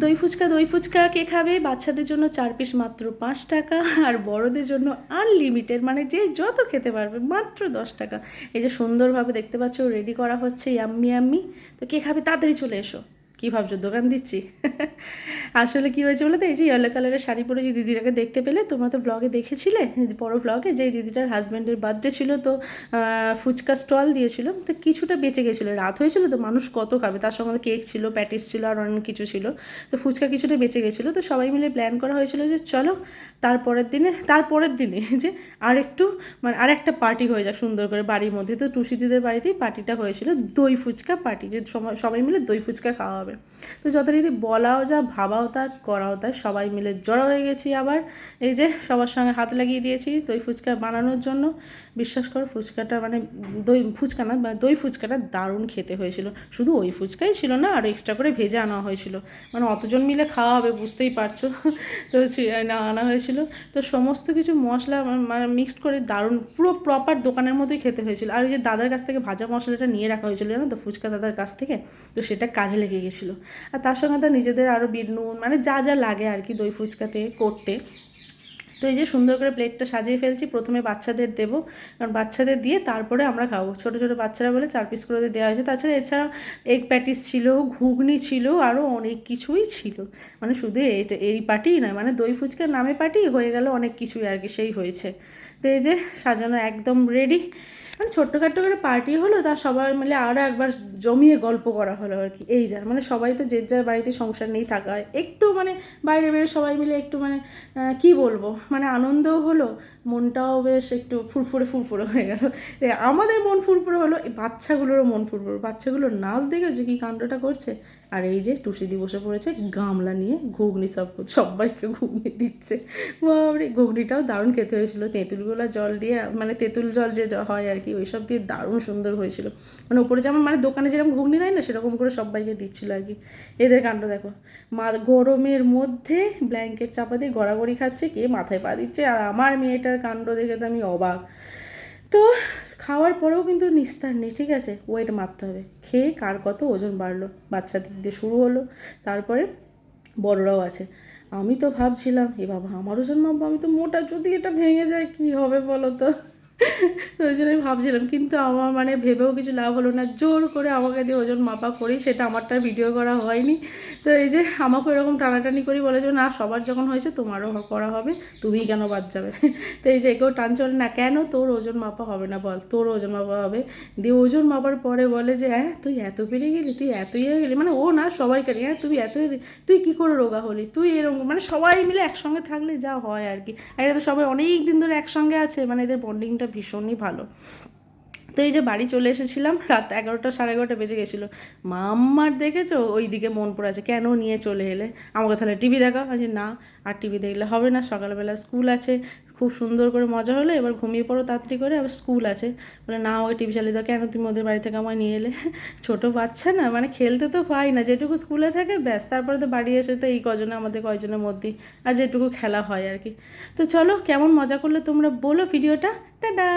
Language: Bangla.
দই ফুচকা দই ফুচকা কে খাবে? বাচ্চাদের জন্য চার পিস মাত্র পাঁচ টাকা আর বড়দের জন্য আনলিমিটেড মানে যে যত খেতে পারবে, মাত্র দশ টাকা। এই যে সুন্দরভাবে দেখতে পাচ্ছ রেডি করা হচ্ছে ইয়াম্মি আম্মি তো কে খাবে? তাড়াতাড়ি চলে এসো। কী ভাবছ? দোকান দিচ্ছি। আসলে কী হয়েছে বলো তো এই যে ইয়েলো কালারের শাড়ি পরে যে দিদিটাকে দেখতে পেলে তোমরা তো ব্লগে দেখেছিলে বড় ব্লগে যে দিদিটার হাজব্যান্ডের বার্থডে ছিল তো ফুচকা স্টল দিয়েছিল, তো কিছুটা বেঁচে গেছিল, রাত হয়েছিল তো মানুষ কত খাবে? তার সঙ্গে কেক ছিল প্যাটিস ছিল, আর অনেক কিছু ছিল, তো ফুচকা কিছুটা বেঁচে গেছিল, তো সবাই মিলে প্ল্যান করা হয়েছিল যে চলো, তারপরের দিনে তারপরের দিনে যে আর একটু মানে আর একটা পার্টি হয়ে যাক সুন্দর করে বাড়ির মধ্যে, তো টুসি দিদের বাড়িতেই পার্টিটা হয়েছিল, দই ফুচকা পার্টি যে সবাই মিলে দই ফুচকা খাওয়া হবে। তো যথারীতি বলাও যা, ভাবাও তা, করাও তাই সবাই মিলে জড়ো হয়ে গেছি আবার। এই যে সবার সঙ্গে হাত লাগিয়ে দিয়েছি দই ফুচকা বানানোর জন্য। বিশ্বাস করো ফুচকাটা মানে দই ফুচকা না মানে দই ফুচকাটা দারুণ খেতে হয়েছিল। শুধু ওই ফুচকাই ছিল না আরও এক্সট্রা করে ভেজে আনা হয়েছিল। মানে অতজন মিলে খাওয়া হবে, বুঝতেই পারছ। তো না, আনা হয়েছিল। তো সমস্ত কিছু মশলা মানে মিক্সড করে দারুণ, পুরো প্রপার দোকানের মতোই খেতে হয়েছিল। আর ওই যে দাদার কাছ থেকে ভাজা মশলাটা নিয়ে রাখা হয়েছিল জানো তো, ফুচকা দাদার কাছ থেকে? তো সেটা কাজে লেগে গেছিল। আর তার সঙ্গে তার নিজেদের আরও বিট নুন মানে যা যা লাগে আর কি দই ফুচকাতে করতে। তো এই যে সুন্দর করে প্লেটটা সাজিয়ে ফেলছি, প্রথমে বাচ্চাদের দেবো। কারণ বাচ্চাদের দিয়ে তারপরে আমরা খাব। ছোটো ছোটো বাচ্চারা বলে চার পিস করে দেওয়া হয়েছে। তাছাড়া এছাড়াও এগ প্যাটিস ছিল, ঘুগনি ছিল আরও অনেক কিছুই ছিল। মানে শুধু এই- এই পার্টিই নয় মানে দই ফুচকার নামে পার্টি হয়ে গেল অনেক কিছুই আর কি, সেই হয়েছে। তো সাজানো একদম রেডি মানে ছোট্টখাট্ট করে পার্টি হলো, তা সবাই মিলে আরও একবার জমিয়ে গল্প করা হলো আর কি। এই যার মানে সবাই তো যে যার বাড়িতে সংসার নিয়েই থাকা হয়। একটু মানে বাইরে বেরো সবাই মিলে একটু মানে কি বলব? মানে আনন্দও হলো, মনটাও বেশ একটু ফুরফুরে ফুরফুরে হয়ে গেল। আমাদের মন ফুরফুরে হলো, এই বাচ্চাগুলোরও মন ফুরফুরে। বাচ্চাগুলোর নাচ দেখেছে কি কাণ্ডটা করছে। আর এই যে টুসিদি বসে পড়েছে, গামলা নিয়ে ঘুগনি সব সবাইকে ঘুগনি দিচ্ছে। বাবরে ঘুগনিটাও দারুণ খেতে হয়েছিল তেঁতুলগুলো জল দিয়ে মানে তেঁতুল জল যে হয় আর কি ওই সব দিয়ে দারুণ সুন্দর হয়েছিল। মানে উপরে যেমন মানে দোকানে যেরকম ঘুগনি দেয় না, সেরকম করে সবাইকে দিচ্ছিল আর কি। এদের কাণ্ড দেখো। মা, গরমের মধ্যে ব্ল্যাঙ্কেট চাপা দিয়ে গড়াগড়ি খাচ্ছে, কে মাথায় পা দিচ্ছে? আর আমার মেয়েটার কাণ্ড দেখে তো আমি অবাক। তো খাওয়ার পরেও কিন্তু নিস্তার নেই, ঠিক আছে? ওয়েট মাপতে হবে। খেয়ে কার কত ওজন বাড়লো? বাচ্চাদের দিয়ে শুরু হলো। তারপরে বড়রাও আছে। আমি তো ভাবছিলাম, এ বাবা, আমারও জন্ম আমি তো মোটা যদি এটা ভেঙে যায়, কি হবে বলো তো? তো ওই জন্য আমি ভাবছিলাম কিন্তু আমার মানে ভেবেও কিছু লাভ হলো না। জোর করে আমাকে দিয়ে ওজন মাপা করি সেটা আমারটা ভিডিও করা হয়নি। তো এই যে আমাকে এরকম টানাটানি করি বলে যে না সবার যখন হয়েছে তোমারও করা হবে তুমি কেন বাদ যাবে? তো এই যে কেউ টানছে না কেন তোর ওজন মাপা হবে না বল? তোর ওজন মাপা হবে? দিয়ে ওজন মাপার পরে বলে যে হ্যাঁ তুই এত পেরে গেলি তুই এত ইয়ে গেলি। মানে ও না সবাইকে নিয়ে, হ্যাঁ তুই এত তুই কী করে রোগা হলি? তুই এরকম মানে সবাই মিলে একসঙ্গে থাকলে যা হয় আর কি। আর এটা তো সবাই অনেক দিন ধরে একসঙ্গে আছে মানে এদের বন্ডিংটা ভীষণই ভালো। তো এই যে বাড়ি চলে এসেছিলাম, রাত এগারোটা সাড়ে এগারোটা বেজে গেছিল। মাম্মার দেখেছ? ওই দিকে মন পড়ে আছে, কেন নিয়ে চলে এলে? আমাকে তাহলে টিভি দেখা আছে না, আর টিভি দেখলে হবে না, সকালবেলা স্কুল আছে, খুব সুন্দর করে মজা হলো, এবার ঘুমিয়ে পড়ো তাড়াতাড়ি করে, আবার স্কুল আছে। বলে, না, আমাকে টিভি চালিয়ে দাও, কেন তুমি ওদের বাড়ি থেকে আমায় নিয়ে এলে? ছোটো বাচ্চা না মানে খেলতে তো পাই না, যেটুকু স্কুলে থাকে, ব্যাস, তারপরে তো বাড়ি এসে তো এই কজনে আমাদের কয়জনের মধ্যেই আর যেটুকু খেলা হয় আর কি। তো চলো, কেমন মজা করলে তোমরা বলো ভিডিওটা। টাটা!